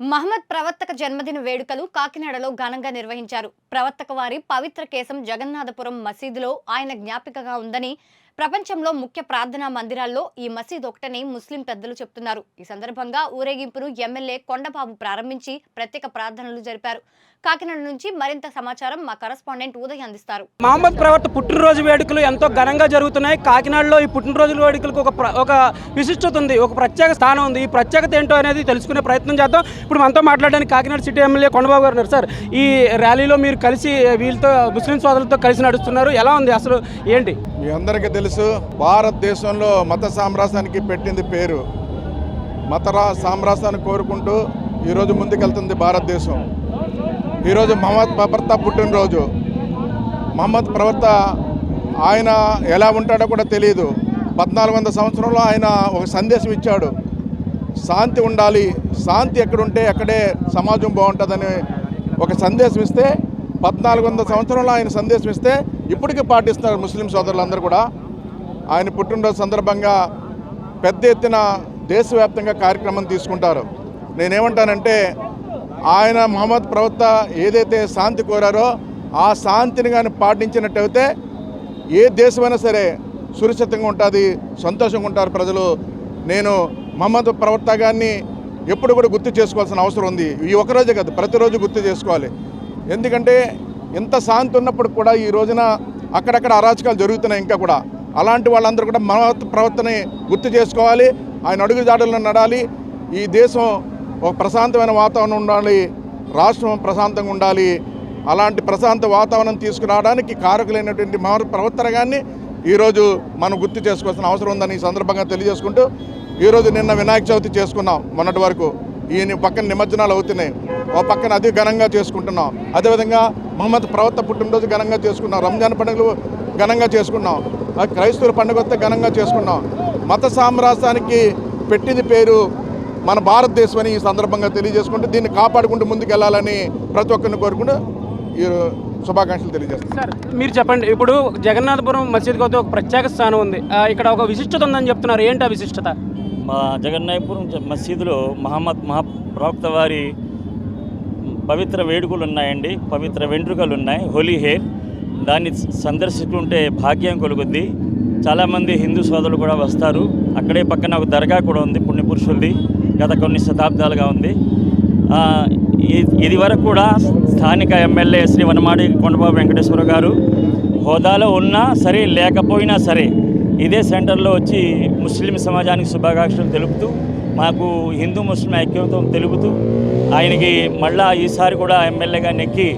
మహమ్మద్ ప్రవర్తక జన్మదిన వేడుకలు కాకినాడలో ఘనంగా నిర్వహించారు. ప్రవర్తక వారి పవిత్ర కేశం జగన్నాథపురం మసీదులో ఆయన జ్ఞాపికగా ఉందని ప్రపంచంలో ముఖ్య ప్రార్థనా మందిరాల్లో ఈ మసీద్ ఒకటని ముస్లిం పెద్దలు చెప్తున్నారు. ఈ సందర్భంగా ఊరేగింపును ఎమ్మెల్యే కొండబాబు ప్రారంభించి ప్రత్యేక ప్రార్థనలు జరిపారు. కాకినాడ నుంచి మరింత సమాచారం మా కరస్పాండెంట్ ఉదయ్ అందిస్తారు. మహమ్మద్ ప్రవర్త పుట్టినరోజు వేడుకలు ఎంతో ఘనంగా జరుగుతున్నాయి. కాకినాడలో ఈ పుట్టినరోజు వేడుకలకు ఒక ప్ర- ఒక విశిష్టత ఉంది ఒక ప్రత్యేక స్థానం ఉంది. ఈ ప్రత్యేకత ఏంటో అనేది తెలుసుకునే ప్రయత్నం చేద్దాం. ఇప్పుడు మనతో మాట్లాడడానికి కాకినాడ సిటీ ఎమ్మెల్యే కొండబాబు గారు ఉన్నారు. సార్ ఈ ర్యాలీలో మీరు కలిసి వీళ్ళతో ముస్లిం సోదరులతో కలిసి నడుస్తున్నారు. ఎలా ఉంది అసలు ఏంటి? మీ అందరికీ తెలుసు భారతదేశంలో మత సామ్రాజ్యానికి పెట్టింది పేరు. మత సామ్రాజ్యాన్ని కోరుకుంటూ ఈరోజు ముందుకెళ్తుంది భారతదేశం. ఈరోజు మహమ్మద్ ప్రవర్త పుట్టినరోజు. మహమ్మద్ ప్రవర్త ఆయన ఎలా ఉంటాడో కూడా తెలియదు పద్నాలుగు వందల సంవత్సరంలో ఆయన ఒక సందేశం ఇచ్చాడు. శాంతి ఉండాలి. శాంతి ఎక్కడుంటే అక్కడే సమాజం బాగుంటుందని ఒక సందేశం ఇస్తే పద్నాలుగు వందల సంవత్సరంలో ఆయన సందేశం ఇస్తే ఇప్పటికీ పాటిస్తున్నారు ముస్లిం సోదరులందరూ కూడా. ఆయన పుట్టినరోజు సందర్భంగా పెద్ద ఎత్తున దేశవ్యాప్తంగా కార్యక్రమం తీసుకుంటారు. నేనేమంటానంటే ఆయన మహమ్మద్ ప్రవక్త ఏదైతే శాంతి కోరారో ఆ శాంతిని కానీ పాటించినట్టయితే ఏ దేశమైనా సరే సురక్షితంగా ఉంటుంది సంతోషంగా ఉంటారు ప్రజలు. నేను మహమ్మద్ ప్రవక్త గారిని ఎప్పుడు కూడా గుర్తు చేసుకోవాల్సిన అవసరం ఉంది. ఈ ఒకరోజే కాదు ప్రతిరోజు గుర్తు చేసుకోవాలి. ఎందుకంటే ఇంత శాంతి ఉన్నప్పుడు కూడా ఈ రోజున అక్కడక్కడ అరాచకాలు జరుగుతున్నాయి ఇంకా కూడా. అలాంటి వాళ్ళందరూ కూడా మహమ్మద్ ప్రవర్తనని గుర్తు చేసుకోవాలి. ఆయన అడుగు దాడులను నడాలి. ఈ దేశం ఒక ప్రశాంతమైన వాతావరణం ఉండాలి రాష్ట్రం ప్రశాంతంగా ఉండాలి. అలాంటి ప్రశాంత వాతావరణం తీసుకురావడానికి కారకులైనటువంటి మహా ప్రవర్తన కానీ ఈరోజు మనం గుర్తు చేసుకోవాల్సిన అవసరం ఉందని ఈ సందర్భంగా తెలియజేసుకుంటూ ఈరోజు నిన్న వినాయక చవితి చేసుకున్నాం మొన్నటి వరకు. ఈయన పక్కన నిమజ్జనాలు అవుతున్నాయి. ఓ పక్కన అది ఘనంగా చేసుకుంటున్నాం. అదేవిధంగా మహమ్మద్ ప్రవర్త పుట్టినరోజు ఘనంగా చేసుకున్నాం. రంజాన్ పండుగలు ఘనంగా చేసుకున్నాం. ఆ క్రైస్తవుల పండుగ వస్తే ఘనంగా చేసుకున్నాం. మత సామ్రాజ్యానికి పెట్టింది పేరు మన భారతదేశం అని ఈ సందర్భంగా తెలియజేసుకుంటూ దీన్ని కాపాడుకుంటూ ముందుకెళ్ళాలని ప్రతి ఒక్కరిని కోరుకుంటూ ఈ శుభాకాంక్షలు తెలియజేస్తాను సార్ మీరు చెప్పండి. ఇప్పుడు జగన్నాథపురం మసీద్కి ఒక ప్రత్యేక స్థానం ఉంది. ఇక్కడ ఒక విశిష్టత ఉందని చెప్తున్నారు. ఏంటి ఆ విశిష్టత? మా జగన్నాయపురం చ- మసీదులో మహమ్మద్ మహా ప్రవక్త వారి పవిత్ర వేడుకలు ఉన్నాయండి. పవిత్ర వెంట్రుకలు ఉన్నాయి. Holy hair. దాన్ని సందర్శిస్తుంటే భాగ్యం కలుగుద్ది. చాలామంది హిందూ సోదరులు కూడా వస్తారు. అక్కడే పక్కన ఒక దర్గా కూడా ఉంది పుణ్యపురుషులది. గత కొన్ని శతాబ్దాలుగా ఉంది. ఇది వరకు కూడా స్థానిక ఎమ్మెల్యే శ్రీ వనమాడి కొండబాబు వెంకటేశ్వర గారు హోదాలో ఉన్నా సరే లేకపోయినా సరే ఇదే సెంటర్లో వచ్చి ముస్లిం సమాజానికి శుభాకాంక్షలు తెలుపుతూ మాకు హిందూ ముస్లిం ఐక్యత తెలుపుతూ ఆయనకి మళ్ళా ఈసారి కూడా ఎమ్మెల్యేగా నెక్కి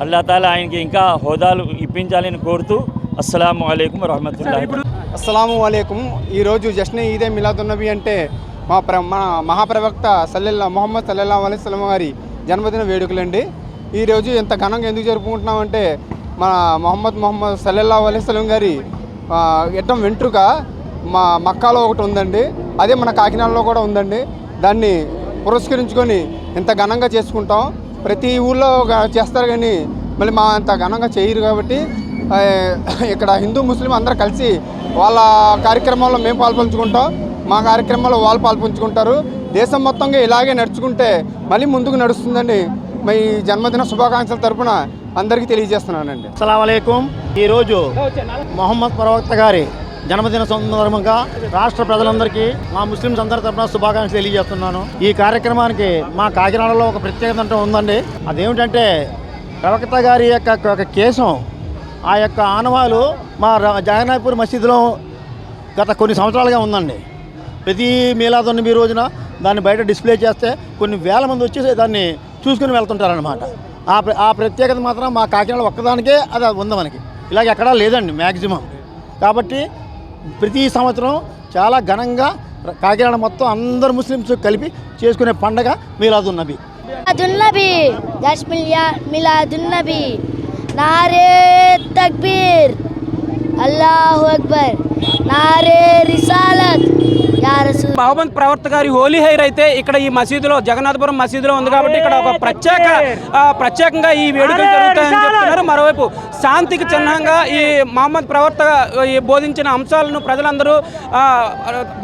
అల్లాతాల ఆయనకి ఇంకా హోదాలు ఇప్పించాలని కోరుతూ అస్సలం అయికం రహమతుల్లా అస్సలం ఇప్పుడు ఈరోజు జస్ట్ ఈదే మిలాదున్నబి అంటే మా ప్ర మన మహాప్రవక్త సల్లెల్లా మొహమ్మద్ సల్లెల్లా అలీస్లం గారి జన్మదిన వేడుకలండి. ఈరోజు ఇంత ఘనంగా ఎందుకు జరుపుకుంటున్నామంటే మన మొహమ్మద్ మొహమ్మద్ సల్లెల్లా అలీస్లం గారి ఇట్టం ఎట్టం వెంట్రుక మా మక్కాలో ఒకటి ఉందండి. అదే మన కాకినాడలో కూడా ఉందండి. దాన్ని పురస్కరించుకొని ఇంత ఘనంగా చేసుకుంటాం. ప్రతి ఊళ్ళో చేస్తారు కానీ మళ్ళీ మా అంత ఘనంగా చేయరు కాబట్టి ఇక్కడ హిందూ ముస్లిం అందరూ కలిసి వాళ్ళ కార్యక్రమాల్లో మేము పాల్పంచుకుంటాం. మా కార్యక్రమంలో వాళ్ళు పాల్పంచుకుంటారు. దేశం మొత్తంగా ఇలాగే నడుచుకుంటే మళ్ళీ ముందుకు నడుస్తుందండి మీ జన్మదిన శుభాకాంక్షల తరపున అందరికీ తెలియజేస్తున్నానండి. అస్సలం ఈరోజు మొహమ్మద్ ప్రవక్త గారి జన్మదిన సందర్భంగా రాష్ట్ర ప్రజలందరికీ మా ముస్లింస్ అందరి తరఫున శుభాకాంక్షలు తెలియజేస్తున్నాను. ఈ కార్యక్రమానికి మా కాకినాడలో ఒక ప్రత్యేకత అంటూ ఉందండి. అదేమిటంటే ప్రవక్త గారి యొక్క ఒక కేశం ఆ యొక్క ఆనవాలు మా జగన్నాథ్పూర్ మసీదులో గత కొన్ని సంవత్సరాలుగా ఉందండి. ప్రతి మీలాదొన్నమి రోజున దాన్ని బయట డిస్ప్లే చేస్తే కొన్ని వేల మంది వచ్చి దాన్ని చూసుకుని వెళ్తుంటారనమాట ఆ ఆ ప్రత్యేకత మాత్రం మా కాకినాడ ఒక్కదానికే అది ఉంది మనకి. ఇలాగ ఎక్కడా లేదండి మ్యాక్సిమం కాబట్టి ప్రతి సంవత్సరం చాలా ఘనంగా కాకినాడ మొత్తం అందరు ముస్లిమ్స్ కలిపి చేసుకునే పండగ మీలాదున్నబి మిలాదున్నబి దస్ మిలియా నారే తక్బీర్ అల్లాహు అక్బర్ నారే రిసాలత్. మహమ్మద్ ప్రవర్త గారి హోలీ హెయిర్ అయితే ఇక్కడ ఈ మసీదులో జగన్నాథపురం మసీదులో ఉంది కాబట్టి ఇక్కడ ఒక ప్రత్యేక ప్రత్యేకంగా ఈ వేడుకలు జరుగుతాయని చెప్తున్నారు. మరోవైపు శాంతికి చిహ్నంగా ఈ మహమ్మద్ ప్రవర్త ఈ బోధించిన అంశాలను ప్రజలందరూ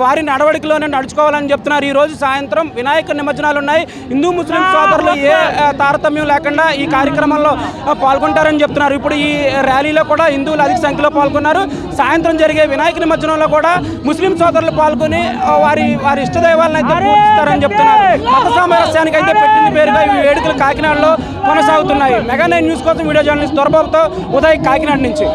వారి నడవడికలోనే నడుచుకోవాలని చెప్తున్నారు. ఈ రోజు సాయంత్రం వినాయక నిమజ్జనాలు ఉన్నాయి. హిందూ ముస్లిం సోదరులు ఏ తారతమ్యం లేకుండా ఈ కార్యక్రమంలో పాల్గొంటారని చెప్తున్నారు. ఇప్పుడు ఈ ర్యాలీలో కూడా హిందువులు అధిక సంఖ్యలో పాల్గొన్నారు. సాయంత్రం జరిగే వినాయక నిమజ్జనంలో కూడా ముస్లిం సోదరులు పాల్గొని వారి వారి ఇష్టదైవాలను అయితే పూజిస్తారని చెప్తున్నారు. మత సామరస్యానికి అయితే పెట్టిన పేరుగా ఈ వేడుకలు కాకినాడలో కొనసాగుతున్నాయి. మెగా నైన్ న్యూస్ కోసం వీడియో జర్నలిస్ట్ దొరబాబుతో ఉదయ్ కాకినాడ నుంచి.